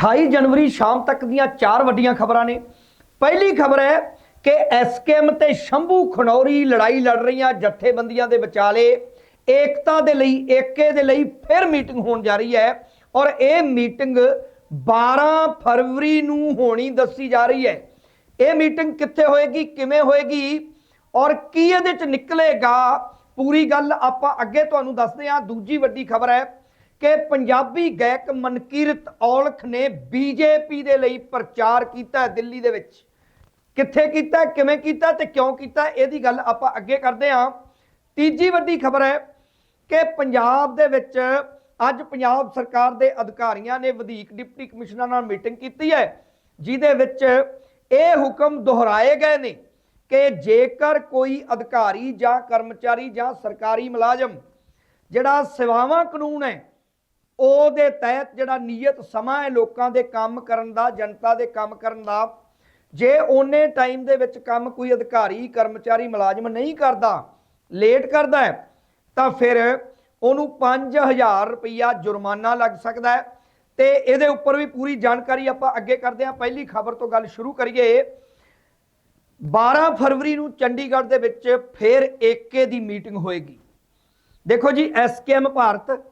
28 ਜਨਵਰੀ ਸ਼ਾਮ ਤੱਕ ਦੀਆਂ ਚਾਰ ਵੱਡੀਆਂ ਖਬਰਾਂ ਨੇ। ਪਹਿਲੀ ਖਬਰ ਹੈ ਕਿ ਐਸਕੇਐਮ ਤੇ ਸ਼ੰਭੂ ਖਣੌਰੀ ਲੜਾਈ ਲੜ ਰਹੀਆਂ ਜਥੇਬੰਦੀਆਂ ਦੇ ਵਿਚਾਲੇ ਏਕਤਾ ਦੇ ਲਈ, ਏਕੇ ਦੇ ਲਈ ਫਿਰ ਮੀਟਿੰਗ ਹੋਣ ਜਾ ਰਹੀ ਹੈ ਔਰ ਇਹ ਮੀਟਿੰਗ 12 ਫਰਵਰੀ ਨੂੰ ਹੋਣੀ ਦੱਸੀ ਜਾ ਰਹੀ ਹੈ। ਇਹ ਮੀਟਿੰਗ ਕਿੱਥੇ ਹੋਏਗੀ, ਕਿਵੇਂ ਹੋਏਗੀ ਔਰ ਕੀ ਇਹਦੇ ਚ ਨਿਕਲੇਗਾ, ਪੂਰੀ ਗੱਲ ਆਪਾਂ ਅੱਗੇ ਤੁਹਾਨੂੰ ਦੱਸਦੇ ਹਾਂ। ਦੂਜੀ ਵੱਡੀ ਖਬਰ ਹੈ ਕਿ ਪੰਜਾਬੀ ਗਾਇਕ ਮਨਕੀਰਤ ਔਲਖ ਨੇ ਬੀਜੇਪੀ ਦੇ ਲਈ ਪ੍ਰਚਾਰ ਕੀਤਾ ਦਿੱਲੀ ਦੇ ਵਿੱਚ। ਕਿੱਥੇ ਕੀਤਾ, ਕਿਵੇਂ ਕੀਤਾ ਤੇ ਕਿਉਂ ਕੀਤਾ, ਇਹਦੀ ਗੱਲ ਆਪਾਂ ਅੱਗੇ ਕਰਦੇ ਹਾਂ। ਤੀਜੀ ਵੱਡੀ ਖਬਰ ਹੈ ਕਿ ਪੰਜਾਬ ਦੇ ਵਿੱਚ ਅੱਜ ਪੰਜਾਬ ਸਰਕਾਰ ਦੇ ਅਧਿਕਾਰੀਆਂ ਨੇ ਵਧੀਕ ਡਿਪਟੀ ਕਮਿਸ਼ਨਰ ਨਾਲ ਮੀਟਿੰਗ ਕੀਤੀ ਹੈ, ਜਿਹਦੇ ਵਿੱਚ ਇਹ ਹੁਕਮ ਦੁਹਰਾਏ ਗਏ ਨੇ ਕਿ ਜੇਕਰ ਕੋਈ ਅਧਿਕਾਰੀ ਜਾਂ ਕਰਮਚਾਰੀ ਜਾਂ ਸਰਕਾਰੀ ਮੁਲਾਜ਼ਮ ਜਿਹੜਾ ਸੇਵਾਵਾਂ ਕਾਨੂੰਨ ਹੈ ਉਹਦੇ ਤਹਿਤ ਜਿਹੜਾ ਨੀਅਤ ਸਮਾਂ ਹੈ ਲੋਕਾਂ ਦੇ ਕੰਮ ਕਰਨ ਦਾ, ਜਨਤਾ ਦੇ ਕੰਮ ਕਰਨ ਦਾ, ਜੇ ਉਹਨੇ ਟਾਈਮ ਦੇ ਵਿੱਚ ਕੰਮ ਕੋਈ ਅਧਿਕਾਰੀ, ਕਰਮਚਾਰੀ ਮੁਲਾਜ਼ਮ ਨਹੀਂ ਕਰਦਾ ਲੇਟ ਕਰਦਾ ਹੈ, ਤਾਂ ਫਿਰ ਉਹਨੂੰ 5000 ਰੁਪਇਆ ਜੁਰਮਾਨਾ ਲੱਗ ਸਕਦਾ ਹੈ। ਤੇ ਇਹਦੇ ਉੱਪਰ ਵੀ ਪੂਰੀ ਜਾਣਕਾਰੀ ਆਪਾਂ ਅੱਗੇ ਕਰਦੇ ਹਾਂ। ਪਹਿਲੀ ਖਬਰ ਤੋਂ ਗੱਲ ਸ਼ੁਰੂ ਕਰੀਏ। 12 ਫਰਵਰੀ ਨੂੰ ਚੰਡੀਗੜ੍ਹ ਦੇ ਵਿੱਚ ਫਿਰ ਏਕੇ ਦੀ ਮੀਟਿੰਗ ਹੋਏਗੀ। ਦੇਖੋ ਜੀ ਐਸਕੇਐਮ ਭਾਰਤ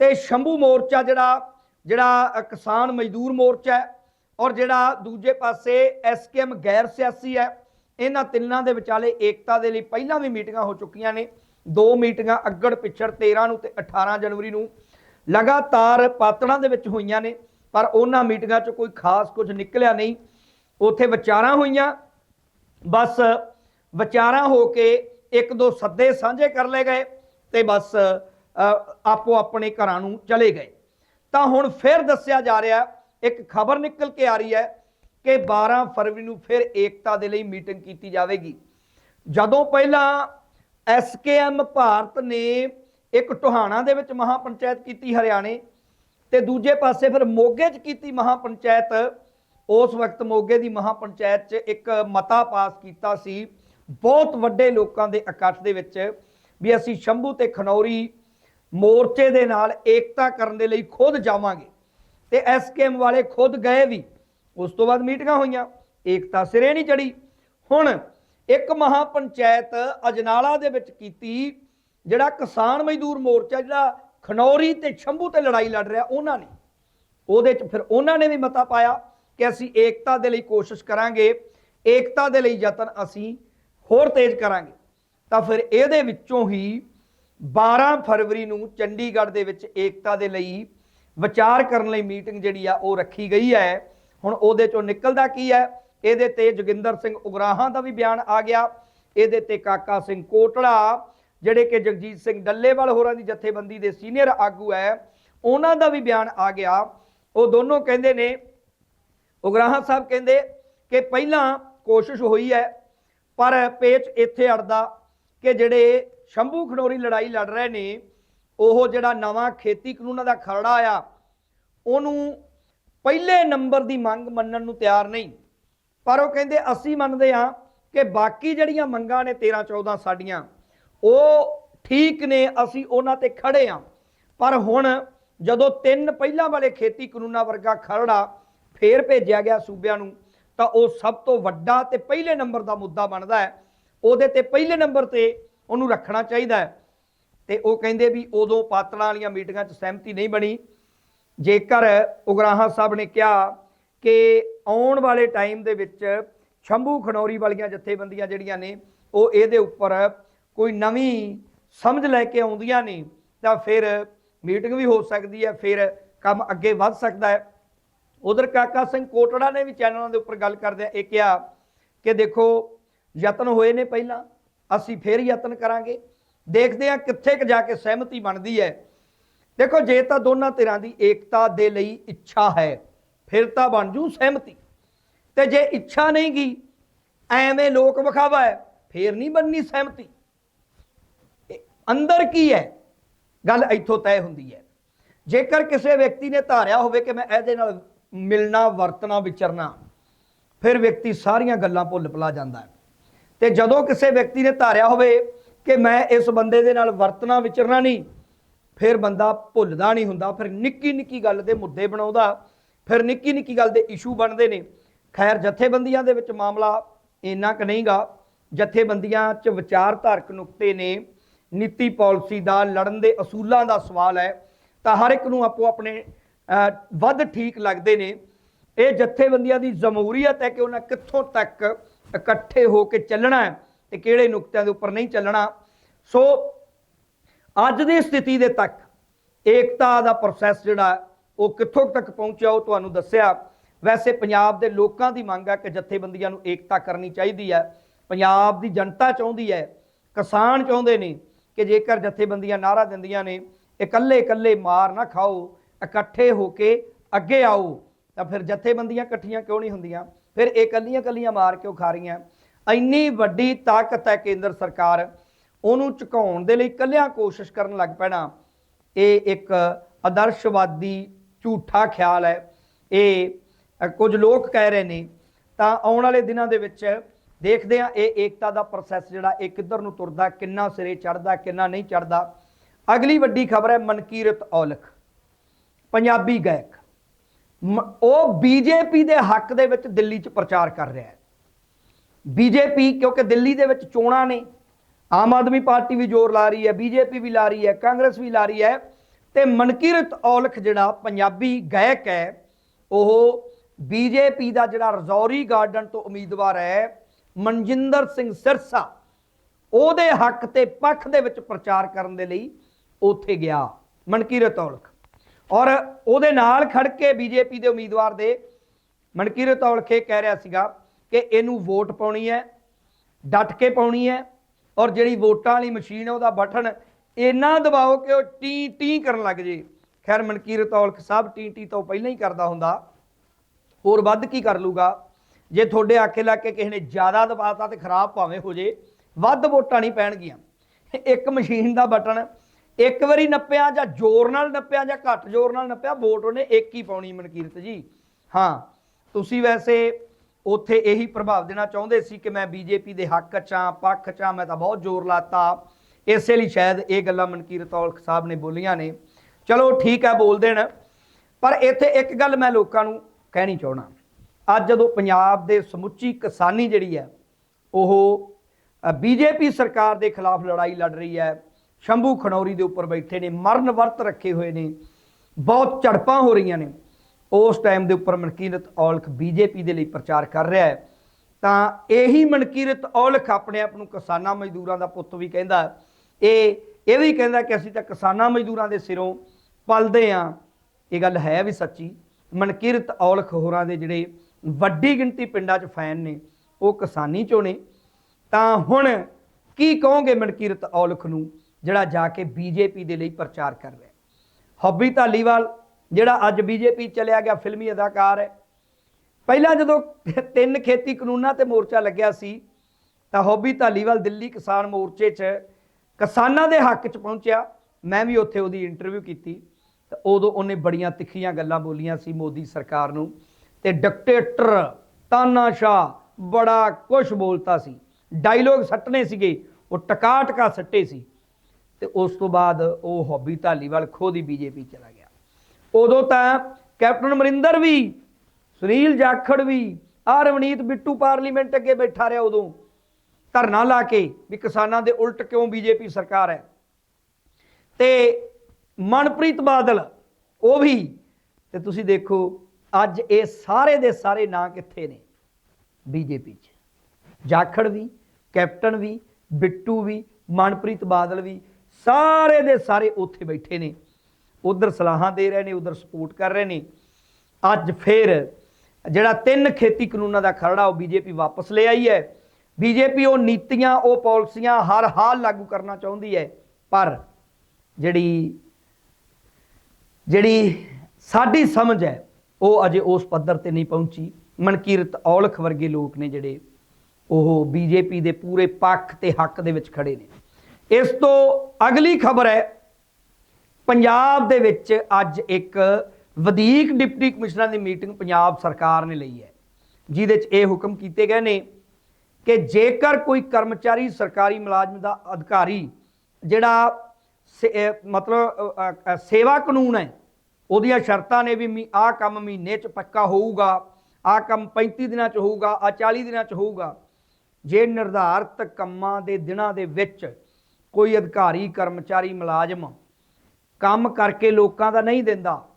ਤੇ ਸ਼ੰਭੂ ਮੋਰਚਾ ਜਿਹੜਾ ਜਿਹੜਾ ਕਿਸਾਨ ਮਜ਼ਦੂਰ ਮੋਰਚਾ ਹੈ ਔਰ ਜਿਹੜਾ ਦੂਜੇ ਪਾਸੇ ਐਸਕੇਐਮ ਗੈਰ ਸਿਆਸੀ ਹੈ, ਇਹਨਾਂ ਤਿੰਨਾਂ ਦੇ ਵਿਚਾਲੇ ਏਕਤਾ ਦੇ ਲਈ ਪਹਿਲਾਂ ਵੀ ਮੀਟਿੰਗਾਂ ਹੋ ਚੁੱਕੀਆਂ ਨੇ। ਦੋ ਮੀਟਿੰਗਾਂ ਅੱਗੜ ਪਿੱਛੜ 13 ਨੂੰ ਤੇ 18 ਜਨਵਰੀ ਨੂੰ ਲਗਾਤਾਰ ਪਾਤੜਾਂ ਦੇ ਵਿੱਚ ਹੋਈਆਂ ਨੇ, ਪਰ ਉਹਨਾਂ ਮੀਟਿੰਗਾਂ 'ਚ ਕੋਈ ਖਾਸ ਕੁਝ ਨਿਕਲਿਆ ਨਹੀਂ। ਉੱਥੇ ਵਿਚਾਰਾਂ ਹੋਈਆਂ, ਬਸ ਵਿਚਾਰਾਂ ਹੋ ਕੇ ਇੱਕ ਦੋ ਸੱਦੇ ਸਾਂਝੇ ਕਰ ਲਏ ਗਏ ਤੇ ਬਸ ਆਪੋ ਆਪਣੇ ਘਰਾਂ ਨੂੰ ਚਲੇ ਗਏ। ਤਾਂ ਹੁਣ ਫਿਰ ਦੱਸਿਆ ਜਾ ਰਿਹਾ, ਇੱਕ ਖਬਰ ਨਿਕਲ ਕੇ ਆ ਰਹੀ ਹੈ ਕਿ 12 ਫਰਵਰੀ ਨੂੰ ਫਿਰ ਏਕਤਾ ਦੇ ਲਈ ਮੀਟਿੰਗ ਕੀਤੀ ਜਾਵੇਗੀ। ਜਦੋਂ ਪਹਿਲਾਂ ਐਸਕੇਐਮ ਭਾਰਤ ਨੇ ਇੱਕ ਟੋਹਾਣਾ ਦੇ ਵਿੱਚ ਮਹਾ ਪੰਚਾਇਤ ਕੀਤੀ ਹਰਿਆਣੇ ਤੇ ਦੂਜੇ ਪਾਸੇ ਫਿਰ ਮੋਗੇ 'ਚ ਕੀਤੀ ਮਹਾ ਪੰਚਾਇਤ ਉਸ ਵਕਤ ਮੋਗੇ ਦੀ ਮਹਾ ਪੰਚਾਇਤ 'ਚ ਇੱਕ ਮਤਾ ਪਾਸ ਕੀਤਾ ਸੀ। ਬਹੁਤ ਵੱਡੇ ਲੋਕਾਂ ਦੇ ਇਕੱਠ ਦੇ ਵਿੱਚ ਵੀ ਅਸੀਂ ਸ਼ੰਭੂ ਤੇ ਖਨੌਰੀ ਮੋਰਚੇ ਦੇ ਨਾਲ ਏਕਤਾ ਕਰਨ ਦੇ ਲਈ ਖੁਦ ਜਾਵਾਂਗੇ। ਤੇ ਐਸਕੇਐਮ ਵਾਲੇ ਖੁਦ ਗਏ ਵੀ, ਉਸ ਤੋਂ ਬਾਅਦ ਮੀਟਿੰਗਾਂ ਹੋਈਆਂ, ਏਕਤਾ ਸਿਰੇ ਨਹੀਂ ਚੜੀ ਹੁਣ ਇੱਕ ਮਹਾ ਪੰਚਾਇਤ ਅਜਨਾਲਾ ਦੇ ਵਿੱਚ ਕੀਤੀ, ਜਿਹੜਾ ਕਿਸਾਨ ਮਜ਼ਦੂਰ ਮੋਰਚਾ, ਜਿਹੜਾ ਖਨੌਰੀ ਤੇ ਸ਼ੰਭੂ ਤੇ ਲੜਾਈ ਲੜ ਰਿਹਾ, ਉਹਨਾਂ ਨੇ। ਉਹਦੇ ਚ ਫਿਰ ਉਹਨਾਂ ਨੇ ਵੀ ਮਤਾ ਪਾਇਆ ਕਿ ਅਸੀਂ ਏਕਤਾ ਦੇ ਲਈ ਕੋਸ਼ਿਸ਼ ਕਰਾਂਗੇ, ਏਕਤਾ ਦੇ ਲਈ ਯਤਨ ਅਸੀਂ ਹੋਰ ਤੇਜ਼ ਕਰਾਂਗੇ। ਤਾਂ ਫਿਰ ਇਹਦੇ ਵਿੱਚੋਂ ਹੀ 12 ਫਰਵਰੀ ਨੂੰ ਚੰਡੀਗੜ੍ਹ ਦੇ ਵਿੱਚ ਏਕਤਾ ਦੇ ਲਈ ਵਿਚਾਰ ਕਰਨ ਲਈ ਮੀਟਿੰਗ ਜਿਹੜੀ ਆ ਉਹ ਰੱਖੀ ਗਈ ਹੈ। ਹੁਣ ਉਹਦੇ ਚੋਂ ਨਿਕਲਦਾ ਕੀ ਹੈ? ਇਹਦੇ ਤੇ ਜੋਗਿੰਦਰ ਸਿੰਘ ਉਗਰਾਹਾਂ ਦਾ ਵੀ ਬਿਆਨ ਆ ਗਿਆ। ਇਹਦੇ ਤੇ ਕਾਕਾ ਸਿੰਘ ਕੋਟੜਾ ਜਿਹੜੇ ਕਿ ਜਗਜੀਤ ਸਿੰਘ ਡੱਲੇਵਾਲ ਹੋਰਾਂ ਦੀ ਜਥੇਬੰਦੀ ਦੇ ਸੀਨੀਅਰ ਆਗੂ ਹੈ, ਉਹਨਾਂ ਦਾ ਵੀ ਬਿਆਨ ਆ ਗਿਆ। ਉਹ ਦੋਨੋਂ ਕਹਿੰਦੇ ਨੇ, ਉਗਰਾਹਾਂ ਸਾਹਿਬ ਕਹਿੰਦੇ ਕਿ ਪਹਿਲਾਂ ਕੋਸ਼ਿਸ਼ ਹੋਈ ਹੈ, ਪਰ ਪੇਚ ਇੱਥੇ ਅੜਦਾ ਕਿ ਜਿਹੜੇ ਸ਼ੰਭੂ ਖਡੋਰੀ ਲੜਾਈ ਲੜ ਰਹੇ ਨੇ, ਉਹ ਜਿਹੜਾ ਨਵਾਂ ਖੇਤੀ ਕਾਨੂੰਨਾਂ ਦਾ ਖਰੜਾ ਆ, ਉਹਨੂੰ ਪਹਿਲੇ ਨੰਬਰ ਦੀ ਮੰਗ ਮੰਨਣ ਨੂੰ ਤਿਆਰ ਨਹੀਂ। ਪਰ ਉਹ ਕਹਿੰਦੇ, ਅਸੀਂ ਮੰਨਦੇ ਹਾਂ ਕਿ ਬਾਕੀ ਜਿਹੜੀਆਂ ਮੰਗਾਂ ਨੇ 13 14 ਸਾਡੀਆਂ, ਉਹ ਠੀਕ ਨੇ, ਅਸੀਂ ਉਹਨਾਂ ਤੇ ਖੜੇ ਹਾਂ। ਪਰ ਹੁਣ ਜਦੋਂ ਤਿੰਨ ਪਹਿਲਾਂ ਵਾਲੇ ਖੇਤੀ ਕਾਨੂੰਨਾਂ ਵਰਗਾ ਖਰੜਾ ਫੇਰ ਭੇਜਿਆ ਗਿਆ ਸੂਬਿਆਂ ਨੂੰ, ਤਾਂ ਉਹ ਸਭ ਤੋਂ ਵੱਡਾ ਤੇ ਪਹਿਲੇ ਨੰਬਰ ਦਾ ਮੁੱਦਾ ਬਣਦਾ ਹੈ। ਉਹਦੇ ਤੇ ਪਹਿਲੇ ਨੰਬਰ ਤੇ ਉਹਨੂੰ ਰੱਖਣਾ ਚਾਹੀਦਾ ਹੈ। ਤੇ ਉਹ ਕਹਿੰਦੇ ਵੀ ਉਦੋਂ ਪਾਤੜਾਂ ਵਾਲੀਆਂ ਮੀਟਿੰਗਾਂ 'ਚ ਸਹਿਮਤੀ ਨਹੀਂ ਬਣੀ। ਜੇਕਰ ਉਗਰਾਹਾਂ ਸਾਹਿਬ ਨੇ ਕਿਹਾ ਕਿ ਆਉਣ ਵਾਲੇ ਟਾਈਮ ਦੇ ਵਿੱਚ ਸ਼ੰਭੂ ਖਨੌਰੀ ਵਾਲੀਆਂ ਜਥੇਬੰਦੀਆਂ ਜਿਹੜੀਆਂ ਨੇ, ਉਹ ਇਹਦੇ ਉੱਪਰ ਕੋਈ ਨਵੀਂ ਸਮਝ ਲੈ ਕੇ ਆਉਂਦੀਆਂ ਨੇ, ਤਾਂ ਫਿਰ ਮੀਟਿੰਗ ਵੀ ਹੋ ਸਕਦੀ ਹੈ, ਫਿਰ ਕੰਮ ਅੱਗੇ ਵੱਧ ਸਕਦਾ ਹੈ। ਉਧਰ ਕਾਕਾ ਸਿੰਘ ਕੋਟੜਾ ਨੇ ਵੀ ਚੈਨਲਾਂ ਦੇ ਉੱਪਰ ਗੱਲ ਕਰਦਿਆਂ ਇਹ ਕਿਹਾ ਕਿ ਦੇਖੋ, ਯਤਨ ਹੋਏ ਨੇ ਪਹਿਲਾਂ। ਅਸੀਂ ਫਿਰ ਯਤਨ ਕਰਾਂਗੇ। ਦੇਖਦੇ ਹਾਂ ਕਿੱਥੇ ਕੁ ਜਾ ਕੇ ਸਹਿਮਤੀ ਬਣਦੀ ਹੈ। ਦੇਖੋ, ਜੇ ਤਾਂ ਦੋਨਾਂ ਧਿਰਾਂ ਦੀ ਏਕਤਾ ਦੇ ਲਈ ਇੱਛਾ ਹੈ, ਫਿਰ ਤਾਂ ਬਣ ਜੂ ਸਹਿਮਤੀ। ਤੇ ਜੇ ਇੱਛਾ ਨਹੀਂ ਗੀ, ਐਵੇਂ ਲੋਕ ਵਿਖਾਵਾ ਹੈ, ਫੇਰ ਨਹੀਂ ਬਣਨੀ ਸਹਿਮਤੀ। ਅੰਦਰ ਕੀ ਹੈ? ਗੱਲ ਇੱਥੋਂ ਤੈਅ ਹੁੰਦੀ ਹੈ। ਜੇਕਰ ਕਿਸੇ ਵਿਅਕਤੀ ਨੇ ਧਾਰਿਆ ਹੋਵੇ ਕਿ ਮੈਂ ਇਹਦੇ ਨਾਲ ਮਿਲਣਾ, ਵਰਤਣਾ, ਵਿਚਰਨਾ, ਫਿਰ ਵਿਅਕਤੀ ਸਾਰੀਆਂ ਗੱਲਾਂ ਭੁੱਲ ਭੁਲਾ ਜਾਂਦਾ ਹੈ। ਤੇ ਜਦੋਂ ਕਿਸੇ ਵਿਅਕਤੀ ਨੇ ਧਾਰਿਆ ਹੋਵੇ ਕਿ ਮੈਂ ਇਸ ਬੰਦੇ ਦੇ ਨਾਲ ਵਰਤਣਾ ਵਿਚਰਨਾ ਨਹੀਂ, ਫਿਰ ਬੰਦਾ ਭੁੱਲਦਾ ਨਹੀਂ ਹੁੰਦਾ, ਫਿਰ ਨਿੱਕੀ ਨਿੱਕੀ ਗੱਲ ਦੇ ਮੁੱਦੇ ਬਣਾਉਂਦਾ, ਫਿਰ ਨਿੱਕੀ ਨਿੱਕੀ ਗੱਲ ਦੇ ਇਸ਼ੂ ਬਣਦੇ ਨੇ। ਖੈਰ, ਜਥੇਬੰਦੀਆਂ ਦੇ ਵਿੱਚ ਮਾਮਲਾ ਇੰਨਾ ਕੁ ਨਹੀਂਗਾ। ਜਥੇਬੰਦੀਆਂ 'ਚ ਵਿਚਾਰਧਾਰਕ ਨੁਕਤੇ ਨੇ। ਨੀਤੀ ਪਾਲਿਸੀ ਦਾ ਲੜਨ ਦੇ ਅਸੂਲਾਂ ਦਾ ਸਵਾਲ ਹੈ। ਤਾਂ ਹਰ ਇੱਕ ਨੂੰ ਆਪੋ ਆਪਣੇ ਵੱਧ ਠੀਕ ਲੱਗਦੇ ਨੇ। ਇਹ ਜਥੇਬੰਦੀਆਂ ਦੀ ਜਮਹੂਰੀਅਤ ਹੈ ਕਿ ਉਹਨਾਂ ਕਿੱਥੋਂ ਤੱਕ ਇਕੱਠੇ ਹੋ ਕੇ ਚੱਲਣਾ ਹੈ ਤੇ ਕਿਹੜੇ ਨੁਕਤਿਆਂ ਦੇ ਉੱਪਰ ਨਹੀਂ ਚੱਲਣਾ। ਸੋ ਅੱਜ ਦੀ ਸਥਿਤੀ ਦੇ ਤੱਕ ਏਕਤਾ ਦਾ ਪ੍ਰੋਸੈਸ ਜਿਹੜਾ ਉਹ ਕਿੱਥੋਂ ਤੱਕ ਪਹੁੰਚਿਆ ਉਹ ਤੁਹਾਨੂੰ ਦੱਸਿਆ। ਵੈਸੇ ਪੰਜਾਬ ਦੇ ਲੋਕਾਂ ਦੀ ਮੰਗ ਹੈ ਕਿ ਜਥੇਬੰਦੀਆਂ ਨੂੰ ਏਕਤਾ ਕਰਨੀ ਚਾਹੀਦੀ ਹੈ। ਪੰਜਾਬ ਦੀ ਜਨਤਾ ਚਾਹੁੰਦੀ ਹੈ, ਕਿਸਾਨ ਚਾਹੁੰਦੇ ਨੇ ਕਿ ਜੇਕਰ ਜਥੇਬੰਦੀਆਂ ਨਾਰਾ ਦਿੰਦੀਆਂ ਨੇ ਇਕੱਲੇ ਇਕੱਲੇ ਮਾਰ ਨਾ ਖਾਓ, ਇਕੱਠੇ ਹੋ ਕੇ ਅੱਗੇ ਆਓ, ਤਾਂ ਫਿਰ ਜਥੇਬੰਦੀਆਂ ਇਕੱਠੀਆਂ ਕਿਉਂ ਨਹੀਂ ਹੁੰਦੀਆਂ? ਫਿਰ ਇਹ ਇਕੱਲੀਆਂ ਇਕੱਲੀਆਂ ਮਾਰ ਕਿਉਂ ਖਾ ਰਹੀਆਂ? ਇੰਨੀ ਵੱਡੀ ਤਾਕਤ ਹੈ ਕੇਂਦਰ ਸਰਕਾਰ, ਉਹਨੂੰ ਝੁਕਾਉਣ ਦੇ ਲਈ ਇਕੱਲਿਆਂ ਕੋਸ਼ਿਸ਼ ਕਰਨ ਲੱਗ ਪੈਣਾ। ਇਹ ਇੱਕ ਆਦਰਸ਼ਵਾਦੀ ਝੂਠਾ ਖਿਆਲ ਹੈ। ਇਹ ਕੁਝ ਲੋਕ ਕਹਿ ਰਹੇ ਨੇ, ਤਾਂ ਆਉਣ ਵਾਲੇ ਦਿਨਾਂ ਦੇ ਵਿੱਚ ਦੇਖਦੇ ਆ ਇਹ ਏਕਤਾ ਦਾ ਪ੍ਰੋਸੈਸ ਜਿਹੜਾ, ਇਹ ਕਿੱਧਰ ਨੂੰ ਤੁਰਦਾ, ਕਿੰਨਾ ਸਿਰੇ ਚੜਦਾ ਕਿੰਨਾ ਨਹੀਂ ਚੜਦਾ ਅਗਲੀ ਵੱਡੀ ਖਬਰ ਹੈ ਮਨਕੀਰਤ ਔਲਖ, ਪੰਜਾਬੀ ਗਾਇਕ। ਉਹ ਬੀਜੇਪੀ ਦੇ ਹੱਕ ਦੇ ਵਿੱਚ ਦਿੱਲੀ 'ਚ ਪ੍ਰਚਾਰ ਕਰ ਰਿਹਾ ਹੈ। ਬੀਜੇਪੀ ਕਿਉਂਕਿ ਦਿੱਲੀ ਦੇ ਵਿੱਚ ਚੋਣਾਂ ਨੇ, ਆਮ ਆਦਮੀ ਪਾਰਟੀ ਵੀ ਜ਼ੋਰ ਲਾ ਰਹੀ ਹੈ ਬੀਜੇਪੀ ਵੀ ਲਾ ਰਹੀ ਹੈ, ਕਾਂਗਰਸ ਵੀ ਲਾ ਰਹੀ ਹੈ ਤੇ ਮਨਕੀਰਤ ਔਲਖ ਜਿਹੜਾ ਪੰਜਾਬੀ ਗਾਇਕ ਹੈ, ਉਹ ਬੀਜੇਪੀ ਦਾ ਜਿਹੜਾ ਰਜ਼ੌਰੀ ਗਾਰਡਨ ਤੋਂ ਉਮੀਦਵਾਰ ਹੈ, ਮਨਜਿੰਦਰ ਸਿੰਘ ਸਿਰਸਾ, ਉਹਦੇ ਹੱਕ ਤੇ ਪੱਖ ਦੇ ਵਿੱਚ ਪ੍ਰਚਾਰ ਕਰਨ ਦੇ ਲਈ ਉੱਥੇ ਗਿਆ ਮਨਕੀਰਤ ਔਲਖ। ਔਰ ਉਹਦੇ ਨਾਲ ਖੜ ਕੇ ਬੀਜੇਪੀ ਦੇ ਉਮੀਦਵਾਰ ਦੇ ਮਨਕੀਰਤ ਔਲਖ ਇਹ ਕਹਿ ਰਿਹਾ ਸੀਗਾ ਕਿ ਇਹਨੂੰ ਵੋਟ ਪਾਉਣੀ ਹੈ, ਡਟ ਕੇ ਪਾਉਣੀ ਹੈ ਔਰ ਜਿਹੜੀ ਵੋਟਾਂ ਵਾਲੀ ਮਸ਼ੀਨ ਹੈ ਉਹਦਾ ਬਟਨ ਇੰਨਾ ਦਬਾਓ ਕਿ ਉਹ ਟੀ ਟੀ ਕਰਨ ਲੱਗ ਜੇ। ਖੈਰ ਮਨਕੀਰਤ ਔਲਖ ਸਾਹਿਬ ਟੀ ਟੀ ਤੋਂ ਪਹਿਲਾਂ ਹੀ ਕਰਦਾ ਹੁੰਦਾ। ਹੋਰ ਵੱਧ ਕੀ ਕਰ ਲੂਗਾ? ਜੇ ਤੁਹਾਡੇ ਆਖੇ ਲਾ ਕੇ ਕਿਸੇ ਨੇ ਜ਼ਿਆਦਾ ਦਬਾਤਾ ਤੇ ਖਰਾਬ ਭਾਵੇਂ ਹੋ ਜੇ, ਵੱਧ ਵੋਟਾਂ ਨਹੀਂ ਪੈਣਗੀਆਂ। ਇੱਕ ਮਸ਼ੀਨ ਦਾ ਬਟਨ ਇੱਕ ਵਾਰੀ ਨੱਪਿਆ ਜਾਂ ਜ਼ੋਰ ਨਾਲ ਨੱਪਿਆ ਜਾਂ ਘੱਟ ਜ਼ੋਰ ਨਾਲ ਨੱਪਿਆ, ਵੋਟ ਉਹਨੇ ਇੱਕ ਹੀ ਪਾਉਣੀ ਮਨਕੀਰਤ ਜੀ। ਹਾਂ, ਤੁਸੀਂ ਵੈਸੇ ਉੱਥੇ ਇਹੀ ਪ੍ਰਭਾਵ ਦੇਣਾ ਚਾਹੁੰਦੇ ਸੀ ਕਿ ਮੈਂ ਬੀਜੇਪੀ ਦੇ ਹੱਕ 'ਚ ਚਾਂ ਪੱਖ ਚਾਂ ਮੈਂ ਤਾਂ ਬਹੁਤ ਜ਼ੋਰ ਲਾਤਾ। ਇਸੇ ਲਈ ਸ਼ਾਇਦ ਇਹ ਗੱਲਾਂ ਮਨਕੀਰਤ ਔਲਖ ਸਾਹਿਬ ਨੇ ਬੋਲੀਆਂ ਨੇ। ਚਲੋ ਠੀਕ ਹੈ, ਬੋਲ ਦੇਣ। ਪਰ ਇੱਥੇ ਇੱਕ ਗੱਲ ਮੈਂ ਲੋਕਾਂ ਨੂੰ ਕਹਿਣੀ ਚਾਹਣਾ ਅੱਜ ਜਦੋਂ ਪੰਜਾਬ ਦੇ ਸਮੁੱਚੀ ਕਿਸਾਨੀ ਜਿਹੜੀ ਹੈ, ਉਹ ਬੀਜੇਪੀ ਸਰਕਾਰ ਦੇ ਖਿਲਾਫ ਲੜਾਈ ਲੜ ਰਹੀ ਹੈ ਸ਼ੰਭੂ ਖਣੌਰੀ ਦੇ ਉੱਪਰ ਬੈਠੇ ਨੇ, ਮਰਨ ਵਰਤ ਰੱਖੇ ਹੋਏ ਨੇ, ਬਹੁਤ ਝੜਪਾਂ ਹੋ ਰਹੀਆਂ ਨੇ। ਉਸ ਟਾਈਮ ਦੇ ਉੱਪਰ ਮਨਕੀਰਤ ਔਲਖ ਬੀਜੇਪੀ ਦੇ ਲਈ ਪ੍ਰਚਾਰ ਕਰ ਰਿਹਾ ਹੈ। ਤਾਂ ਇਹੀ ਮਨਕੀਰਤ ਔਲਖ ਆਪਣੇ ਆਪ ਨੂੰ ਕਿਸਾਨਾਂ ਮਜ਼ਦੂਰਾਂ ਦਾ ਪੁੱਤ ਵੀ ਕਹਿੰਦਾ ਇਹ ਇਹ ਵੀ ਕਹਿੰਦਾ ਕਿ ਅਸੀਂ ਤਾਂ ਕਿਸਾਨਾਂ ਮਜ਼ਦੂਰਾਂ ਦੇ ਸਿਰੋਂ ਪਲਦੇ ਆ ਇਹ ਗੱਲ ਹੈ ਵੀ ਸੱਚੀ। ਮਨਕੀਰਤ ਔਲਖ ਹੋਰਾਂ ਦੇ ਜਿਹੜੇ ਵੱਡੀ ਗਿਣਤੀ ਪਿੰਡਾਂ 'ਚ ਫੈਨ ਨੇ, ਉਹ ਕਿਸਾਨੀ ਚੋਂ ਨੇ। ਤਾਂ ਹੁਣ ਕੀ ਕਹੋਗੇ ਮਨਕੀਰਤ ਔਲਖ ਨੂੰ? ਜਿਹੜਾ ਜਾ ਕੇ ਬੀਜੇਪੀ ਦੇ ਲਈ ਪ੍ਰਚਾਰ ਕਰ ਰਿਹਾ ਹੈ। ਧਾਲੀਵਾਲ, ਜਿਹੜਾ ਅੱਜ ਬੀਜੇਪੀ ਚਲਿਆ ਗਿਆ ਫਿਲਮੀ ਅਦਾਕਾਰ ਹੈ। ਪਹਿਲਾਂ ਜਦੋਂ ਤਿੰਨ ਖੇਤੀ ਕਾਨੂੰਨਾਂ ਤੇ ਮੋਰਚਾ ਲੱਗਿਆ ਸੀ, ਤਾਂ ਹੌਬੀ ਧਾਲੀਵਾਲ ਦਿੱਲੀ ਕਿਸਾਨ ਮੋਰਚੇ 'ਚ ਕਿਸਾਨਾਂ ਦੇ ਹੱਕ 'ਚ ਪਹੁੰਚਿਆ। ਮੈਂ ਵੀ ਉੱਥੇ ਉਹਦੀ ਇੰਟਰਵਿਊ ਕੀਤੀ। ਤਾਂ ਉਦੋਂ ਉਹਨੇ ਬੜੀਆਂ ਤਿੱਖੀਆਂ ਗੱਲਾਂ ਬੋਲੀਆਂ ਸੀ ਮੋਦੀ ਸਰਕਾਰ ਨੂੰ। ਤੇ ਡਿਕਟੇਟਰ ਤਾਨਾਸ਼ਾਹ ਬੜਾ ਕੁਝ ਬੋਲਤਾ ਸੀ। ਡਾਇਲੋਗ ਸੱਟਨੇ ਸੀਗੇ, ਉਹ ਟਕਾ ਟਕਾ ਸੱਟੇ ਸੀ। ਤੇ ਉਸ ਤੋਂ ਬਾਅਦ ਉਹ ਹੌਬੀ ਧਾਲੀਵਾਲ ਖੁਦ ਹੀ ਬੀਜੇਪੀ ਚਲਾ ਗਿਆ। ਉਦੋਂ ਤਾਂ ਕੈਪਟਨ ਅਮਰਿੰਦਰ ਵੀ, ਸੁਨੀਲ ਜਾਖੜ ਵੀ ਆ ਰਵਨੀਤ ਬਿੱਟੂ ਪਾਰਲੀਮੈਂਟ ਅੱਗੇ ਬੈਠਾ ਰਿਹਾ ਉਦੋਂ। ਧਰਨਾ ਲਾ ਕੇ ਵੀ ਕਿਸਾਨਾਂ ਦੇ ਉਲਟ ਕਿਉਂ ਬੀਜੇਪੀ ਸਰਕਾਰ ਹੈ। ਤੇ ਮਨਪ੍ਰੀਤ ਬਾਦਲ, ਉਹ ਵੀ, ਤੇ ਤੁਸੀਂ ਦੇਖੋ, ਅੱਜ ਇਹ ਸਾਰੇ ਦੇ ਸਾਰੇ ਨਾਂ ਕਿੱਥੇ ਨੇ? ਬੀਜੇਪੀ 'ਚ। ਜਾਖੜ ਵੀ, ਕੈਪਟਨ ਵੀ, ਬਿੱਟੂ ਵੀ, ਮਨਪ੍ਰੀਤ ਬਾਦਲ ਵੀ ਸਾਰੇ ਦੇ ਸਾਰੇ ਉੱਥੇ ਬੈਠੇ ਨੇ। ਉਧਰ ਸਲਾਹਾਂ ਦੇ ਰਹੇ ਨੇ, ਉਧਰ ਸਪੋਰਟ ਕਰ ਰਹੇ ਨੇ। ਅੱਜ ਫਿਰ ਜਿਹੜਾ ਤਿੰਨ ਖੇਤੀ ਕਾਨੂੰਨਾਂ ਦਾ ਖਰੜਾ ਉਹ ਬੀਜੇਪੀ ਵਾਪਸ ਲੈ ਆਈ ਹੈ। ਬੀਜੇਪੀ ਉਹ ਨੀਤੀਆਂ, ਉਹ ਪਾਲਿਸੀਆਂ ਹਰ ਹਾਲ ਲਾਗੂ ਕਰਨਾ ਚਾਹੁੰਦੀ ਹੈ। ਪਰ ਜਿਹੜੀ ਜਿਹੜੀ ਸਾਡੀ ਸਮਝ ਹੈ, ਉਹ ਅਜੇ ਉਸ ਪੱਧਰ ਤੇ ਨਹੀਂ ਪਹੁੰਚੀ। ਮਨਕੀਰਤ ਔਲਖ ਵਰਗੇ ਲੋਕ ਨੇ ਜਿਹੜੇ, ਉਹ ਬੀਜੇਪੀ ਦੇ ਪੂਰੇ ਪੱਖ ਤੇ ਹੱਕ ਦੇ ਵਿੱਚ ਖੜੇ ਨੇ। ਇਸ ਤੋਂ ਅਗਲੀ ਖਬਰ ਹੈ, ਪੰਜਾਬ ਦੇ ਵਿੱਚ ਅੱਜ ਇੱਕ ਵਧੀਕ ਡਿਪਟੀ ਕਮਿਸ਼ਨਰ ਦੀ ਮੀਟਿੰਗ ਪੰਜਾਬ ਸਰਕਾਰ ਨੇ ਲਈ ਹੈ। ਜਿਹਦੇ 'ਚ ਇਹ ਹੁਕਮ ਕੀਤੇ ਗਏ ਨੇ ਕਿ ਜੇਕਰ ਕੋਈ ਕਰਮਚਾਰੀ ਸਰਕਾਰੀ ਮੁਲਾਜ਼ਮ ਦਾ ਅਧਿਕਾਰੀ, ਜਿਹੜਾ ਸੇ- ਮਤਲਬ ਸੇਵਾ ਕਾਨੂੰਨ ਹੈ, ਉਹਦੀਆਂ ਸ਼ਰਤਾਂ ਨੇ ਵੀ ਮੀ, ਆਹ ਕੰਮ ਮਹੀਨੇ 'ਚ ਪੱਕਾ ਹੋਊਗਾ, ਆਹ ਕੰਮ 35 ਦਿਨਾਂ 'ਚ ਹੋਊਗਾ, ਆਹ 40 ਦਿਨਾਂ 'ਚ ਹੋਊਗਾ, ਜੇ ਨਿਰਧਾਰਤ ਕੰਮਾਂ ਦੇ ਦਿਨਾਂ ਦੇ ਵਿੱਚ ਕੋਈ ਅਧਿਕਾਰੀ, ਕਰਮਚਾਰੀ, ਮੁਲਾਜ਼ਮ ਕੰਮ ਕਰਕੇ ਲੋਕਾਂ ਦਾ ਨਹੀਂ ਦਿੰਦਾ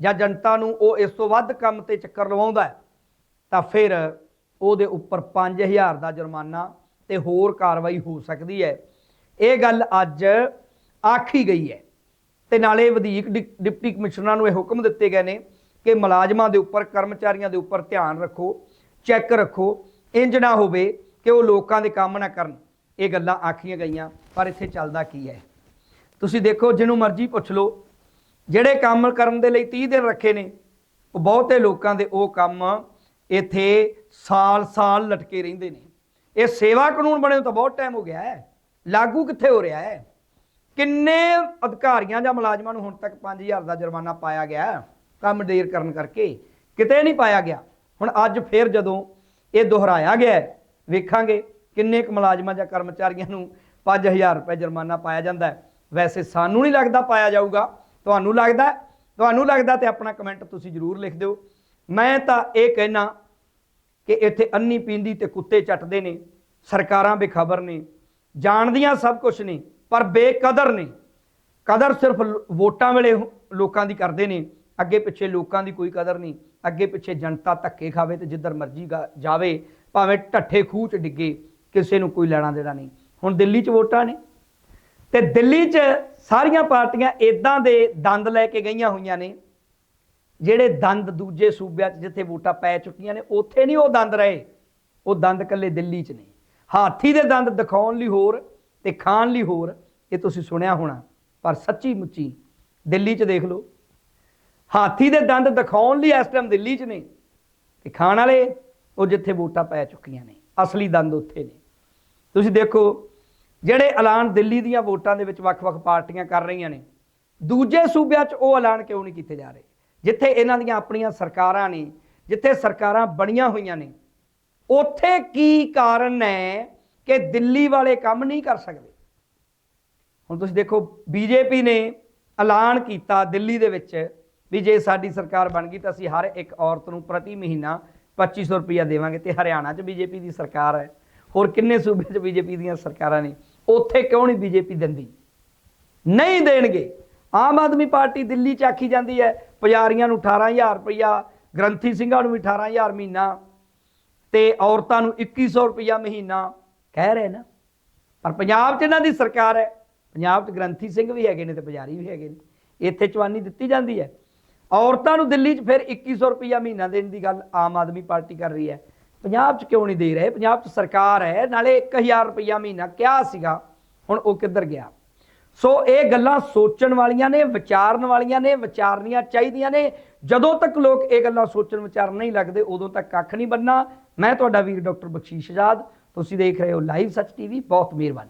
ਜਾਂ ਜਨਤਾ ਨੂੰ ਉਹ ਇਸ ਤੋਂ ਵੱਧ ਕੰਮ ਤੇ ਚੱਕਰ ਲਵਾਉਂਦਾ ਤਾਂ ਫਿਰ ਉਹਦੇ ਉੱਪਰ 5000 ਦਾ ਜੁਰਮਾਨਾ ਤੇ ਹੋਰ ਕਾਰਵਾਈ ਹੋ ਸਕਦੀ ਹੈ। ਇਹ ਗੱਲ ਅੱਜ ਆਖੀ ਗਈ ਹੈ ਤੇ ਨਾਲੇ ਵਧੀਕ ਡਿ- ਡਿਪਟੀ ਕਮਿਸ਼ਨਰਾਂ ਨੂੰ ਇਹ ਹੁਕਮ ਦਿੱਤੇ ਗਏ ਨੇ ਕਿ ਮੁਲਾਜ਼ਮਾਂ ਦੇ ਉੱਪਰ, ਕਰਮਚਾਰੀਆਂ ਦੇ ਉੱਪਰ ਧਿਆਨ ਰੱਖੋ, ਚੈੱਕ ਰੱਖੋ, ਇੰਜ ਨਾ ਹੋਵੇ ਕਿ ਉਹ ਲੋਕਾਂ ਦੇ ਕੰਮ ਨਾ ਕਰਨ। ਇਹ ਗੱਲਾਂ ਆਖੀਆਂ ਗਈਆਂ। ਪਰ ਇੱਥੇ ਚੱਲਦਾ ਕੀ ਹੈ? ਤੁਸੀਂ ਦੇਖੋ, ਜਿਹਨੂੰ ਮਰਜ਼ੀ ਪੁੱਛ ਲਓ। ਜਿਹੜੇ ਕੰਮ ਕਰਨ ਦੇ ਲਈ 30 ਦਿਨ ਰੱਖੇ ਨੇ, ਉਹ ਬਹੁਤੇ ਲੋਕਾਂ ਦੇ ਉਹ ਕੰਮ ਇੱਥੇ ਸਾਲ-ਸਾਲ ਲਟਕੇ ਰਹਿੰਦੇ ਨੇ। ਇਹ ਸੇਵਾ ਕਾਨੂੰਨ ਬਣੇ ਨੂੰ ਤਾਂ ਬਹੁਤ ਟਾਈਮ ਹੋ ਗਿਆ ਹੈ। ਲਾਗੂ ਕਿੱਥੇ ਹੋ ਰਿਹਾ ਹੈ? ਕਿੰਨੇ ਅਧਿਕਾਰੀਆਂ ਜਾਂ ਮੁਲਾਜ਼ਮਾਂ ਨੂੰ ਹੁਣ ਤੱਕ 5000 ਦਾ ਜੁਰਮਾਨਾ ਪਾਇਆ ਗਿਆ ਕੰਮ ਦੇਰ ਕਰਨ ਕਰਕੇ। ਕਿਤੇ ਨਹੀਂ ਪਾਇਆ ਗਿਆ। ਹੁਣ ਅੱਜ ਫੇਰ ਜਦੋਂ ਇਹ ਦੁਹਰਾਇਆ ਗਿਆ ਵੇਖਾਂਗੇ ਕਿੰਨੇ ਕੁ ਮੁਲਾਜ਼ਮਾਂ ਜਾਂ ਕਰਮਚਾਰੀਆਂ ਨੂੰ 5000 ਰੁਪਏ ਜੁਰਮਾਨਾ ਪਾਇਆ ਜਾਂਦਾ ਹੈ। ਵੈਸੇ ਸਾਨੂੰ ਨਹੀਂ ਲੱਗਦਾ ਪਾਇਆ ਜਾਊਗਾ। ਤੁਹਾਨੂੰ ਲੱਗਦਾ ਤੁਹਾਨੂੰ ਲੱਗਦਾ ਤੇ ਆਪਣਾ ਕਮੈਂਟ ਤੁਸੀਂ ਜ਼ਰੂਰ ਲਿਖ ਦਿਓ। ਮੈਂ ਤਾਂ ਇਹ ਕਹਿਣਾ ਕਿ ਇੱਥੇ ਅੰਨੀ ਪੀਂਦੀ ਤੇ ਕੁੱਤੇ ਚੱਟਦੇ ਨੇ, ਸਰਕਾਰਾਂ ਬੇਖਬਰ ਨੇ, ਜਾਣਦੀਆਂ ਸਭ ਕੁਝ ਨੇ, ਪਰ ਬੇਕਦਰ ਨੇ। ਕਦਰ ਸਿਰਫ ਵੋਟਾਂ ਵੇਲੇ ਲੋਕਾਂ ਦੀ ਕਰਦੇ ਨੇ। ਅੱਗੇ ਪਿੱਛੇ ਲੋਕਾਂ ਦੀ ਕੋਈ ਕਦਰ ਨਹੀਂ। ਅੱਗੇ ਪਿੱਛੇ ਜਨਤਾ ਧੱਕੇ ਖਾਵੇ ਤੇ ਜਿੱਧਰ ਮਰਜ਼ੀ ਗਾ- ਜਾਵੇ, ਭਾਵੇਂ ਢੱਠੇ ਖੂਹ ਚ ਡਿੱਗੇ, ਕਿਸੇ ਨੂੰ ਕੋਈ ਲੈਣਾ ਦੇਣਾ ਨਹੀਂ। ਹੁਣ ਦਿੱਲੀ 'ਚ ਵੋਟਾਂ ਨੇ। ਤੇ ਦਿੱਲੀ 'ਚ ਸਾਰੀਆਂ ਪਾਰਟੀਆਂ ਇਦਾਂ ਦੇ ਦੰਦ ਲੈ ਕੇ ਗਈਆਂ ਹੋਈਆਂ ਨੇ, ਜਿਹੜੇ ਦੰਦ ਦੂਜੇ ਸੂਬਿਆਂ 'ਚ ਜਿੱਥੇ ਵੋਟਾਂ ਪੈ ਚੁੱਕੀਆਂ ਨੇ, ਉੱਥੇ ਨਹੀਂ ਉਹ ਦੰਦ ਰਹੇ। ਉਹ ਦੰਦ ਕੱਲੇ ਦਿੱਲੀ 'ਚ ਨੇ। ਹਾਥੀ ਦੇ ਦੰਦ ਦਿਖਾਉਣ ਲਈ ਹੋਰ ਤੇ ਖਾਣ ਲਈ ਹੋਰ, ਇਹ ਤੁਸੀਂ ਸੁਣਿਆ ਹੋਣਾ। ਪਰ ਸੱਚੀ ਮੁੱਚੀ ਦਿੱਲੀ 'ਚ ਦੇਖ ਲਓ। ਹਾਥੀ ਦੇ ਦੰਦ ਦਿਖਾਉਣ ਲਈ ਇਸ ਟਾਈਮ ਦਿੱਲੀ 'ਚ ਨੇ ਤੇ ਖਾਣ ਵਾਲੇ ਉਹ ਜਿੱਥੇ ਵੋਟਾਂ ਪੈ ਚੁੱਕੀਆਂ ਨੇ, ਅਸਲੀ ਦੰਦ ਉੱਥੇ ਨੇ। ਤੁਸੀਂ ਦੇਖੋ, ਜਿਹੜੇ ਐਲਾਨ ਦਿੱਲੀ ਦੀਆਂ ਵੋਟਾਂ ਦੇ ਵਿੱਚ ਵੱਖ-ਵੱਖ ਪਾਰਟੀਆਂ ਕਰ ਰਹੀਆਂ ਨੇ, ਦੂਜੇ ਸੂਬਿਆਂ 'ਚ ਉਹ ਐਲਾਨ ਕਿਉਂ ਨਹੀਂ ਕੀਤੇ ਜਾ ਰਹੇ? ਜਿੱਥੇ ਇਹਨਾਂ ਦੀਆਂ ਆਪਣੀਆਂ ਸਰਕਾਰਾਂ ਨੇ, ਜਿੱਥੇ ਸਰਕਾਰਾਂ ਬਣੀਆਂ ਹੋਈਆਂ ਨੇ, ਉੱਥੇ ਕੀ ਕਾਰਨ ਹੈ ਕਿ ਦਿੱਲੀ ਵਾਲੇ ਕੰਮ ਨਹੀਂ ਕਰ ਸਕਦੇ? ਹੁਣ ਤੁਸੀਂ ਦੇਖੋ, ਬੀਜੇਪੀ ਨੇ ਐਲਾਨ ਕੀਤਾ ਦਿੱਲੀ ਦੇ ਵਿੱਚ ਵੀ ਜੇ ਸਾਡੀ ਸਰਕਾਰ ਬਣ ਗਈ ਤਾਂ ਅਸੀਂ ਹਰ ਇੱਕ ਔਰਤ ਨੂੰ ਪ੍ਰਤੀ ਮਹੀਨਾ 2500 ਰੁਪਇਆ ਦੇਵਾਂਗੇ ਤੇ ਹਰਿਆਣਾ 'ਚ ਬੀਜੇਪੀ ਦੀ ਸਰਕਾਰ ਹੈ। ਹੋਰ ਕਿੰਨੇ ਸੂਬੇ 'ਚ ਬੀਜੇਪੀ ਦੀਆਂ ਸਰਕਾਰਾਂ ਨੇ? ਉੱਥੇ ਕਿਉਂ ਨਹੀਂ ਬੀਜੇਪੀ ਦਿੰਦੀ? ਨਹੀਂ ਦੇਣਗੇ। ਆਮ ਆਦਮੀ ਪਾਰਟੀ ਦਿੱਲੀ 'ਚ ਆਖੀ ਜਾਂਦੀ ਹੈ, ਪੁਜਾਰੀਆਂ ਨੂੰ 18000 ਰੁਪਇਆ, ਗ੍ਰੰਥੀ ਸਿੰਘਾਂ ਨੂੰ ਵੀ 18000 ਮਹੀਨਾ ਤੇ ਔਰਤਾਂ ਨੂੰ 2100 ਰੁਪਇਆ ਮਹੀਨਾ। ਕਹਿ ਰਹੇ ਨਾ। ਪਰ ਪੰਜਾਬ 'ਚ ਇਹਨਾਂ ਦੀ ਸਰਕਾਰ ਹੈ। ਪੰਜਾਬ 'ਚ ਗ੍ਰੰਥੀ ਸਿੰਘ ਵੀ ਹੈਗੇ ਨੇ ਤੇ ਪੁਜਾਰੀ ਵੀ ਹੈਗੇ ਨੇ। ਇੱਥੇ ਚਵਾਨੀ ਦਿੱਤੀ ਜਾਂਦੀ ਹੈ। ਔਰਤਾਂ ਨੂੰ ਦਿੱਲੀ 'ਚ ਫਿਰ 2100 ਰੁਪਇਆ ਮਹੀਨਾ ਦੇਣ ਦੀ ਗੱਲ ਆਮ ਆਦਮੀ ਪਾਰਟੀ ਕਰ ਰਹੀ ਹੈ। ਪੰਜਾਬ 'ਚ ਕਿਉਂ ਨਹੀਂ ਦੇ ਰਹੇ? ਪੰਜਾਬ 'ਚ ਸਰਕਾਰ ਹੈ, ਨਾਲੇ 1000 ਰੁਪਇਆ ਮਹੀਨਾ ਕਿਹਾ ਸੀਗਾ, ਹੁਣ ਉਹ ਕਿੱਧਰ ਗਿਆ? ਸੋ ਇਹ ਗੱਲਾਂ ਸੋਚਣ ਵਾਲੀਆਂ ਨੇ, ਵਿਚਾਰਨ ਵਾਲੀਆਂ ਨੇ, ਵਿਚਾਰਨੀਆਂ ਚਾਹੀਦੀਆਂ ਨੇ। ਜਦੋਂ ਤੱਕ ਲੋਕ ਇਹ ਗੱਲਾਂ ਸੋਚਣ ਵਿਚਾਰਨ ਨਹੀਂ ਲੱਗਦੇ, ਉਦੋਂ ਤੱਕ ਕੱਖ ਨਹੀਂ ਬੰਨਾ ਮੈਂ ਤੁਹਾਡਾ ਵੀਰ ਡਾਕਟਰ ਬਖਸ਼ੀਸ਼ ਆਜ਼ਾਦ, ਤੁਸੀਂ ਦੇਖ ਰਹੇ ਹੋ ਲਾਈਵ ਸੱਚ ਟੀਵੀ, ਬਹੁਤ ਮਿਹਰਬਾਨੀ।